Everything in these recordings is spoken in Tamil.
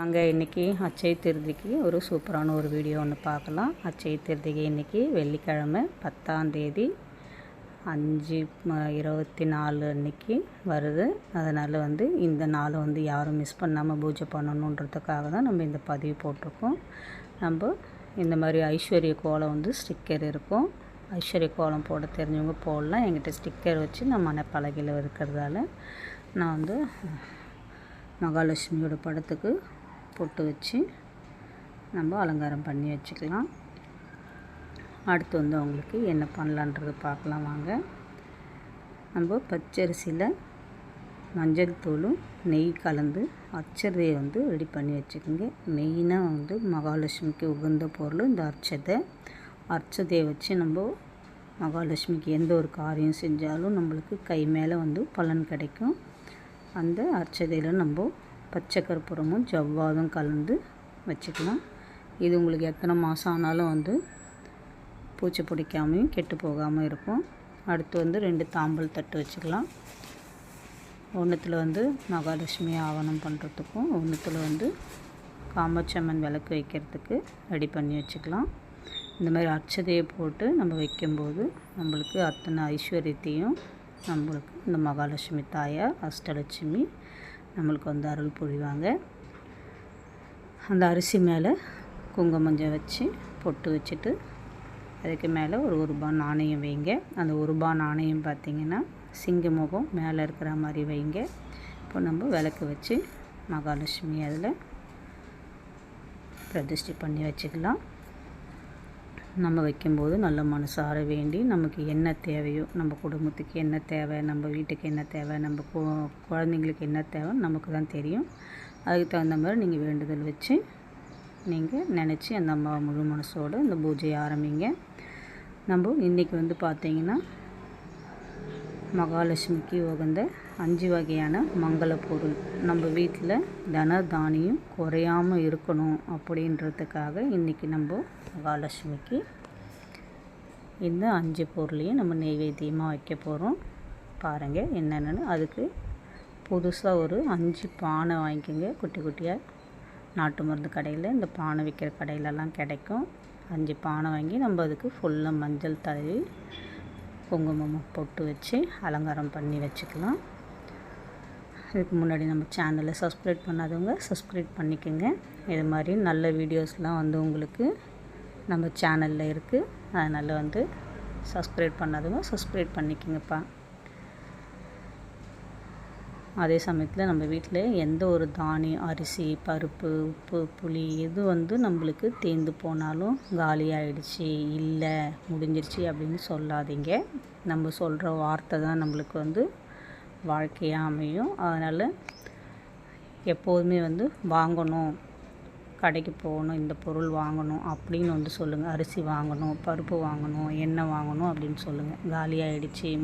அங்கே இன்றைக்கி அச்சய திருதிக்கு ஒரு சூப்பரான ஒரு வீடியோ ஒன்று பார்க்கலாம். அச்சய திருதிக்கு இன்றைக்கி வெள்ளிக்கிழமை பத்தாம் தேதி அஞ்சு இருபத்தி நாலு அன்னைக்கு வருது. அதனால் வந்து இந்த நாளை வந்து யாரும் மிஸ் பண்ணாமல் பூஜை பண்ணணுன்றதுக்காக தான் நம்ம இந்த பதிவு போட்டிருக்கோம். நம்ம இந்த மாதிரி ஐஸ்வர்ய கோலம் வந்து ஸ்டிக்கர் இருக்கும். ஐஸ்வர்ய கோலம் போட தெரிஞ்சவங்க போடலாம். எங்கிட்ட ஸ்டிக்கர் வச்சு நான் மனப்பலகையில் இருக்கிறதால நான் வந்து மகாலட்சுமியோட படத்துக்கு பொட்டு வச்சு நம்ம அலங்காரம் பண்ணி வச்சுக்கலாம். அடுத்து வந்து அவங்களுக்கு என்ன பண்ணலான்றது பார்க்கலாம் வாங்க. நம்ம பச்சரிசியில் மஞ்சள் தூளும் நெய் கலந்து அச்சதையை வந்து ரெடி பண்ணி வச்சுக்கோங்க. மெயினாக வந்து மகாலட்சுமிக்கு உகந்த பொருள் இந்த அர்ச்சதை. அர்ச்சதையை வச்சு நம்ம மகாலட்சுமிக்கு எந்த ஒரு காரியம் செஞ்சாலும் நம்மளுக்கு கை மேலே வந்து பலன் கிடைக்கும். அந்த அர்ச்சதையில் நம்ம பச்சை கற்பூரமும் ஜவ்வாதும் கலந்து வச்சுக்கலாம் இது உங்களுக்கு எத்தனை மாதம் ஆனாலும் வந்து பூச்சி பிடிக்காமையும் கெட்டு போகாமல் இருக்கும். அடுத்து வந்து ரெண்டு தாம்பல் தட்டு வச்சுக்கலாம். ஒன்றுத்தில் வந்து மகாலட்சுமி ஆவணம் பண்ணுறதுக்கும் ஒன்றுத்தில் வந்து காமச்சம்மன் விளக்கு வைக்கிறதுக்கு ரெடி பண்ணி வச்சுக்கலாம். இந்த மாதிரி அர்ச்சதையை போட்டு நம்ம வைக்கும்போது நம்மளுக்கு அத்தனை ஐஸ்வர்யத்தையும் நம்மளுக்கு இந்த மகாலட்சுமி தாயார் அஷ்டலட்சுமி நம்மளுக்கு வந்து அருள் புரிவாங்க. அந்த அரிசி மேலே குங்குமஞ்சம் வச்சு பொட்டு வச்சுட்டு அதுக்கு மேலே ஒரு ஒரு ரூபா நாணயம் வைங்க. அந்த ஒரு ரூபா நாணயம் பார்த்திங்கன்னா சிங்க முகம் மேலே இருக்கிற மாதிரி வைங்க. இப்போ நம்ம விளக்கு வச்சு மகாலட்சுமி அதில் பிரதிஷ்டை பண்ணி வச்சுக்கலாம். நம்ம வைக்கும்போது நல்ல மனசார வேண்டி நமக்கு என்ன தேவையோ நம்ம குடும்பத்துக்கு என்ன தேவை நம்ம வீட்டுக்கு என்ன தேவை நம்ம கு- குழந்தைங்களுக்கு என்ன தேவை நமக்கு தான் தெரியும். அதுக்கு தகுந்த மாதிரி நீங்கள் வேண்டுதல் வச்சு நீங்கள் நினச்சி அந்த அம்மா முழு மனசோட இந்த பூஜையை ஆரம்பிங்க. நம்ம இன்றைக்கி வந்து பார்த்திங்கன்னா மகாலட்சுமிக்கு உகந்த அஞ்சு வகையான மங்கள பொருள். நம்ம வீட்டில் தன தானியம் குறையாமல் இருக்கணும் அப்படின்றதுக்காக இன்றைக்கி நம்ம மகாலட்சுமிக்கு இந்த அஞ்சு பொருளையும் நம்ம நெய்வேத்தியமாக வைக்க போகிறோம் பாருங்கள் என்னென்னு அதுக்கு புதுசாக ஒரு அஞ்சு பானை வாங்கிக்கோங்க. குட்டி குட்டியாக நாட்டு மருந்து கடையில் இந்த பானை விற்கிற கடையிலலாம் கிடைக்கும். அஞ்சு பானை வாங்கி நம்ம அதுக்கு ஃபுல்லாக மஞ்சள் தடவி குங்குமம் பொட்டு வச்சு அலங்காரம் பண்ணி வச்சுக்கலாம். இதுக்கு முன்னாடி நம்ம சேனலை சப்ஸ்கிரைப் பண்ணாதவங்க சப்ஸ்கிரைப் பண்ணிக்கோங்க. இது மாதிரி நல்ல வீடியோஸ்லாம் வந்து உங்களுக்கு நம்ம சேனலில் இருக்குது அதனால் வந்து சப்ஸ்கிரைப் பண்ணாதவங்க சப்ஸ்கிரைப் பண்ணிக்கோங்கப்பா. அதே சமயத்தில் நம்ம வீட்டில் எந்த ஒரு தானியம் அரிசி பருப்பு உப்பு புளி எது வந்து நம்மளுக்கு தேர்ந்து போனாலும் காலி ஆயிடுச்சு இல்லை முடிஞ்சிருச்சு அப்படின்னு சொல்லாதீங்க. நம்ம சொல்கிற வார்த்தை தான் நம்மளுக்கு வந்து வாழ்க்கையாக அமையும். அதனால் எப்போதுமே வந்து வாங்கணும் கடைக்கு போகணும் இந்த பொருள் வாங்கணும் அப்படின்னு வந்து சொல்லுங்கள் அரிசி வாங்கணும் பருப்பு வாங்கணும் எண்ணெய் வாங்கணும் அப்படின்னு சொல்லுங்கள் காலி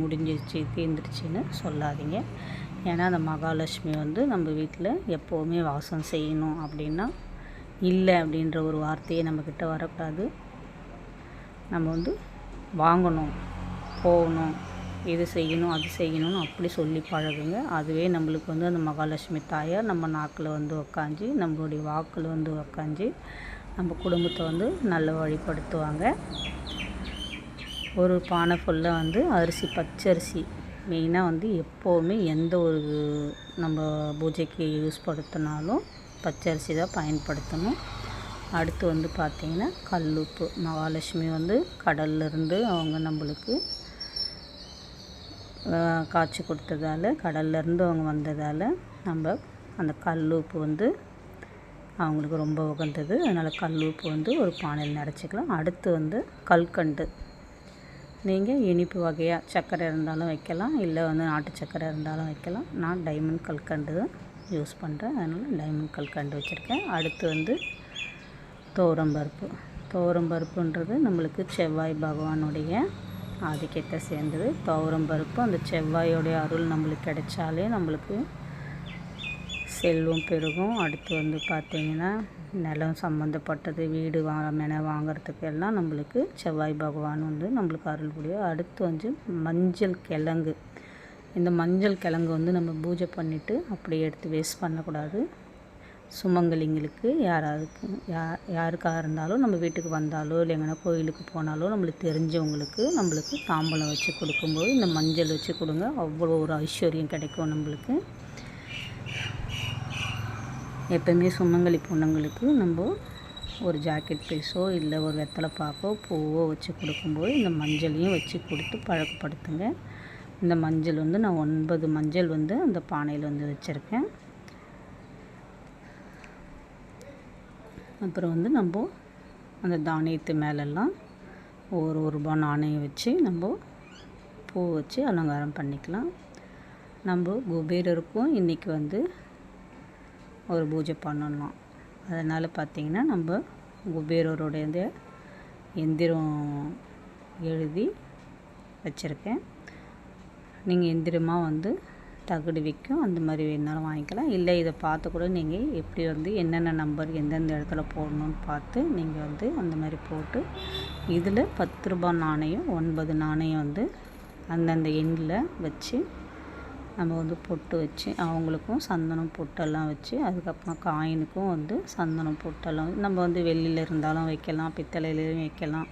முடிஞ்சிருச்சு தீர்ந்துருச்சின்னு சொல்லாதீங்க. ஏன்னா அந்த மகாலட்சுமி வந்து நம்ம வீட்டில் எப்போவுமே வாசம் செய்யணும் அப்படின்னா இல்லை அப்படின்ற ஒரு வார்த்தையே நம்மக்கிட்ட வரக்கூடாது. நம்ம வந்து வாங்கணும் போகணும் இது செய்யணும் அது செய்யணும்னு அப்படி சொல்லி பழகுங்க. அதுவே நம்மளுக்கு வந்து அந்த மகாலட்சுமி தாயார் நம்ம நாக்கில் வந்து உக்காஞ்சி நம்மளுடைய வாக்கில் வந்து உக்காஞ்சி நம்ம குடும்பத்தை வந்து நல்ல வழிப்படுத்துவாங்க ஒரு பானை ஃபுல்லாக வந்து அரிசி பச்சரிசி மெயினாக வந்து எப்போவுமே எந்த ஒரு நம்ம பூஜைக்கு யூஸ் படுத்தினாலும் பச்சரிசி தான் பயன்படுத்தணும். அடுத்து வந்து பார்த்திங்கன்னா கல்லுப்பு மகாலட்சுமி வந்து கடல்லிருந்து அவங்க நம்மளுக்கு காய்ச்சி கொடுத்ததால கடல்லேருந்து அவங்க வந்ததால் நம்ம அந்த கல்லுப்பு வந்து அவங்களுக்கு ரொம்ப உகந்தது. அதனால் கல்லுப்பு வந்து ஒரு பானையில் நிறச்சிக்கலாம் அடுத்து வந்து கல்கண்டு. நீங்கள் இனிப்பு வகையாக சர்க்கரை இருந்தாலும் வைக்கலாம். இல்லை வந்து நாட்டு சர்க்கரை இருந்தாலும் வைக்கலாம். நான் டைமண்ட் கல்கண்டு தான் யூஸ் பண்ணுறேன் அதனால் டைமண்ட் கல்கண்டு வச்சுருக்கேன். அடுத்து வந்து தோரம்பருப்பு தோரம்பருப்புன்றது நம்மளுக்கு செவ்வாய் பகவானுடைய ஆதிக்கத்தை சேர்ந்தது. துவரம்பருப்பு அந்த செவ்வாயோடைய அருள் நம்மளுக்கு கிடைச்சாலே நம்மளுக்கு செல்வம் பெருகும். அடுத்து வந்து பார்த்திங்கன்னா நிலம் சம்மந்தப்பட்டது வீடு வா மென வாங்குறதுக்கு எல்லாம் நம்மளுக்கு செவ்வாய் பகவான் வந்து நம்மளுக்கு அருள் புரியும். அடுத்து வந்து மஞ்சள் கிழங்கு. இந்த மஞ்சள் கிழங்கு வந்து நம்ம பூஜை பண்ணிவிட்டு அப்படியே எடுத்து வேஸ்ட் பண்ணக்கூடாது. சுமங்கலிங்களுக்கு யாராருக்கு யா யாருக்காக இருந்தாலும் நம்ம வீட்டுக்கு வந்தாலோ இல்லை எங்கன்னா கோயிலுக்கு போனாலோ நம்மளுக்கு தெரிஞ்சவங்களுக்கு நம்மளுக்கு தாம்பலம் வச்சு கொடுக்கும்போது இந்த மஞ்சள் வச்சு கொடுங்க. அவ்வளோ ஒரு ஐஸ்வர்யம் கிடைக்கும் நம்மளுக்கு. எப்போயுமே சுமங்கலி பொண்ணுங்களுக்கு நம்ம ஒரு ஜாக்கெட் பீஸோ இல்லை ஒரு வெத்தலை பாக்கோ பூவோ வச்சு கொடுக்கும்போது இந்த மஞ்சளையும் வச்சு கொடுத்து பழக்கப்படுத்துங்க. இந்த மஞ்சள் வந்து நான் ஒன்பது மஞ்சள் வந்து அந்த பானையில் வந்து வச்சுருக்கேன். அப்புறம் வந்து நம்ம அந்த தானியத்து மேலெல்லாம் ஒரு ஒரு ரூபா நாணயம் வச்சு நம்ம பூ வச்சு அலங்காரம் பண்ணிக்கலாம். நம்ம குபேரருக்கும் இன்றைக்கி வந்து ஒரு பூஜை பண்ணலாம் அதனால் பார்த்திங்கன்னா நம்ம குபேரருடைய எந்திரம் எழுதி வச்சுருக்கேன். நீங்கள் எந்திரமாக வந்து தகடு விற்கும் அந்த மாதிரி வேணாலும் வாங்கிக்கலாம். இல்லை இதை பார்த்து கூட நீங்கள் எப்படி வந்து என்னென்ன நம்பர் எந்தெந்த இடத்துல போடணும்னு பார்த்து நீங்கள் வந்து அந்த மாதிரி போட்டு இதில் பத்து ரூபாய் நாணயம் ஒன்பது நாணயம் வந்து அந்தந்த எண்ணில் வச்சு நம்ம வந்து பொட்டு வச்சு அவங்களுக்கும் சந்தனம் பொட்டெல்லாம் வச்சு அதுக்கப்புறம் காயினுக்கும் வந்து சந்தனம் பொட்டெல்லாம் நம்ம வந்து வெள்ளியில் இருந்தாலும் வைக்கலாம் பித்தளையிலையும் வைக்கலாம்.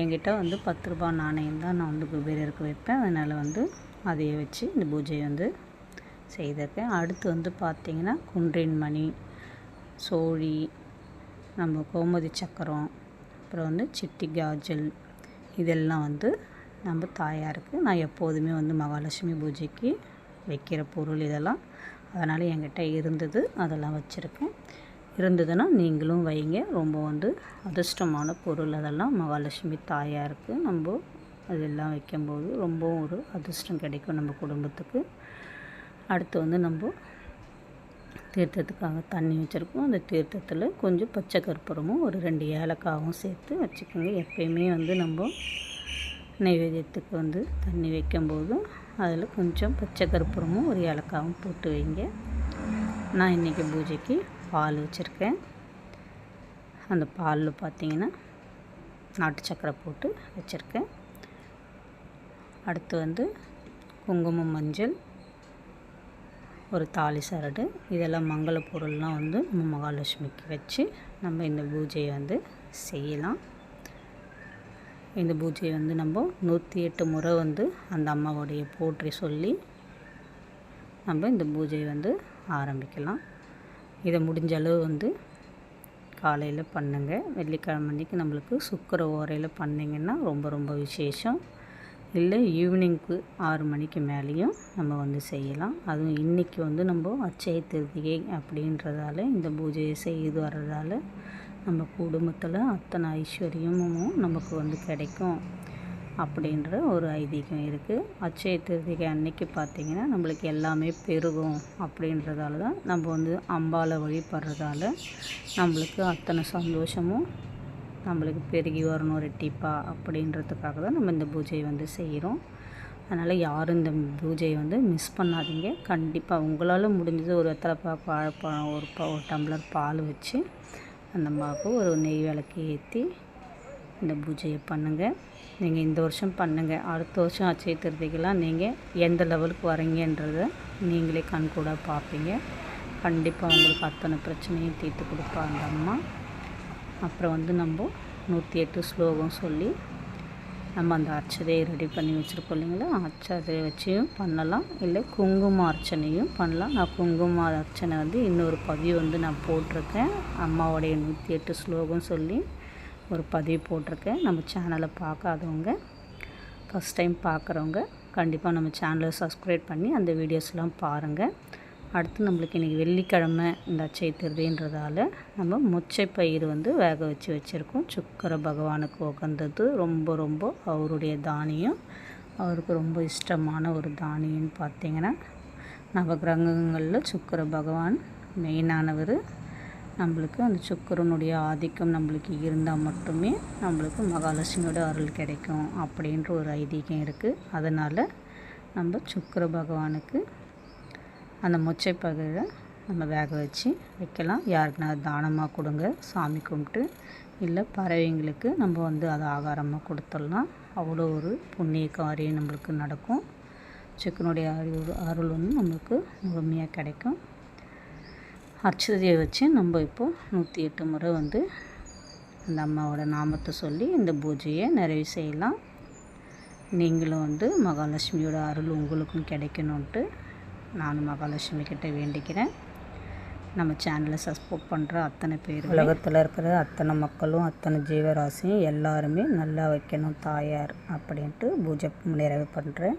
என்கிட்ட வந்து பத்து ரூபா நாணயம் தான் நான் வந்து குபேரருக்கு வைப்பேன். அதனால் வந்து அதையே வச்சு இந்த பூஜையை வந்து செய்திருக்கேன். அடுத்து வந்து பார்த்திங்கன்னா குன்றின் மணி சோழி நம்ம கோமதி சக்கரம் அப்புறம் வந்து சிட்டி காஜல் இதெல்லாம் வந்து நம்ம தாயாருக்கு நான் எப்போதுமே வந்து மகாலட்சுமி பூஜைக்கு வைக்கிற பொருள் இதெல்லாம். அதனால் என்கிட்ட இருந்தது அதெல்லாம் வச்சுருக்கேன். இருந்ததுன்னா நீங்களும் வைங்க. ரொம்ப வந்து அதிர்ஷ்டமான பொருள் அதெல்லாம். மகாலட்சுமி தாயாருக்கு நம்ம அதெல்லாம் வைக்கும்போது ரொம்ப ஒரு அதிர்ஷ்டம் கிடைக்கும் நம்ம குடும்பத்துக்கு. அடுத்து வந்து நம்ம தீர்த்தத்துக்காக தண்ணி வச்சுருக்கோம். அந்த தீர்த்தத்தில் கொஞ்சம் பச்சை கற்பூரமும் ஒரு ரெண்டு ஏலக்காவும் சேர்த்து வச்சுக்கோங்க. எப்பயுமே வந்து நம்ம நைவேத்தியத்துக்கு வந்து தண்ணி வைக்கும்போது அதில் கொஞ்சம் பச்சை கருப்பூரமும் ஒரு ஏலக்காவும் போட்டு வைங்க. நான் இன்றைக்கி பூஜைக்கு பால் வச்சுருக்கேன். அந்த பாலில் பார்த்தீங்கன்னா நாட்டு சக்கரை போட்டு வச்சுருக்கேன். அடுத்து வந்து குங்குமம் மஞ்சள் ஒரு தாலி சரடு இதெல்லாம் மங்கள பொருள்லாம் வந்து நம்ம மகாலட்சுமிக்கு வச்சு நம்ம இந்த பூஜையை வந்து செய்யலாம். இந்த பூஜையை வந்து நம்ம நூற்றி எட்டு முறை வந்து அந்த அம்மாவுடைய போற்றி சொல்லி நம்ம இந்த பூஜையை வந்து ஆரம்பிக்கலாம். இதை முடிஞ்ச அளவு வந்து காலையில் பண்ணுங்கள் வெள்ளிக்கிழமை அன்றைக்கி நம்மளுக்கு சுக்கர ஓரையில் பண்ணிங்கன்னா ரொம்ப ரொம்ப விசேஷம். இல்லை ஈவினிங்க்கு ஆறு மணிக்கு மேலேயும் நம்ம வந்து செய்யலாம். அதுவும் இன்றைக்கி வந்து நம்ம அச்சய திருதிகை அப்படின்றதால இந்த பூஜையை செய்து வர்றதால நம்ம குடும்பத்தில் அத்தனை ஐஸ்வர்யமும் நமக்கு வந்து கிடைக்கும் அப்படின்ற ஒரு ஐதீகம் இருக்குது அச்சய திருதிகை அன்னைக்கு பார்த்திங்கன்னா நம்மளுக்கு எல்லாமே பெருகும் அப்படின்றதால தான் நம்ம வந்து அம்பாவை வழிபடுறதால நம்மளுக்கு அத்தனை சந்தோஷமும் நம்மளுக்கு பெருகி வரணும் ரெட்டிப்பா அப்படின்றதுக்காக தான் நம்ம இந்த பூஜையை வந்து செய்கிறோம் அதனால் யாரும் இந்த பூஜையை வந்து மிஸ் பண்ணாதீங்க. கண்டிப்பாக உங்களால் முடிஞ்சது ஒரு வெத்தலைப்பா வாழைப்பழம் ஒரு ஒரு டம்ளர் பால் வச்சு அந்த அம்மாவுக்கு ஒரு நெய் விளக்கு ஏற்றி இந்த பூஜையை பண்ணுங்கள் நீங்கள் இந்த வருஷம் பண்ணுங்கள் அடுத்த வருஷம் அச்சய திருதிக்கெல்லாம் நீங்கள் எந்த லெவலுக்கு வரீங்கன்றத நீங்களே கண்கூட பார்ப்பீங்க. கண்டிப்பாக உங்களுக்கு அத்தனை பிரச்சனையும் தீர்த்து கொடுப்பா அந்த அம்மா. அப்புறம் வந்து நம்ம நூற்றி எட்டு ஸ்லோகம் சொல்லி நம்ம அந்த அர்ச்சதையை ரெடி பண்ணி வச்சுருக்கோம் இல்லைங்களா? அர்ச்சதையை வச்சியும் பண்ணலாம். இல்லை குங்கும அர்ச்சனையும் பண்ணலாம். நான் குங்கும அர்ச்சனை வந்து இன்னொரு பதிவு வந்து நான் போட்டிருக்கேன். அம்மாவுடைய நூற்றி எட்டு ஸ்லோகம் சொல்லி ஒரு பதிவு போட்டிருக்கேன். நம்ம சேனலை பார்க்காதவங்க ஃபஸ்ட் டைம் பார்க்குறவங்க கண்டிப்பாக நம்ம சேனலை சப்ஸ்கிரைப் பண்ணி அந்த வீடியோஸ்லாம் பாருங்கள் அடுத்து நம்மளுக்கு இன்றைக்கி வெள்ளிக்கிழமை இந்த அச்சை திருதின்றதால நம்ம முச்சை பயிர் வந்து வேக வச்சு வச்சுருக்கோம். சுக்கர பகவானுக்கு உகந்தது ரொம்ப ரொம்ப அவருடைய தானியம். அவருக்கு ரொம்ப இஷ்டமான ஒரு தானியம்னு பார்த்திங்கன்னா நவகிரகங்களில் சுக்கர பகவான் மெயினானவர். நம்மளுக்கு அந்த சுக்கரனுடைய ஆதிக்கம் நம்மளுக்கு இருந்தால் மட்டுமே நம்மளுக்கு மகாலட்சுமியோட அருள் கிடைக்கும் அப்படின்ற ஒரு ஐதீகம் இருக்குது அதனால் நம்ம சுக்கர பகவானுக்கு அந்த மொச்சை பகிரை நம்ம வேக வச்சு வைக்கலாம். யாருக்குனா தானமாக கொடுங்க. சாமி கும்பிட்டு இல்லை பறவைங்களுக்கு நம்ம வந்து அதை ஆகாரமாக கொடுத்துடலாம். அவ்வளோ ஒரு புண்ணிய காரியம் நம்மளுக்கு நடக்கும். சிக்கனுடைய அருள் அருள் வந்து நம்மளுக்கு முழுமையாக கிடைக்கும். அர்ச்சதையை வச்சு நம்ம இப்போது நூற்றி எட்டு முறை வந்து அந்த அம்மாவோட நாமத்தை சொல்லி இந்த பூஜையை நிறைவு செய்யலாம். நீங்களும் வந்து மகாலட்சுமியோட அருள் உங்களுக்கும் கிடைக்கணுன்ட்டு நானும் மகாலட்சுமி கிட்டே வேண்டிக்கிறேன். நம்ம சேனலை சப்போர்ட் பண்ணுற அத்தனை பேர் உலகத்தில் இருக்கிற அத்தனை மக்களும் அத்தனை ஜீவராசியும் எல்லாருமே நல்லா வைக்கணும் தாயார் அப்படின்ட்டு பூஜை நிறைவு பண்ணுறேன்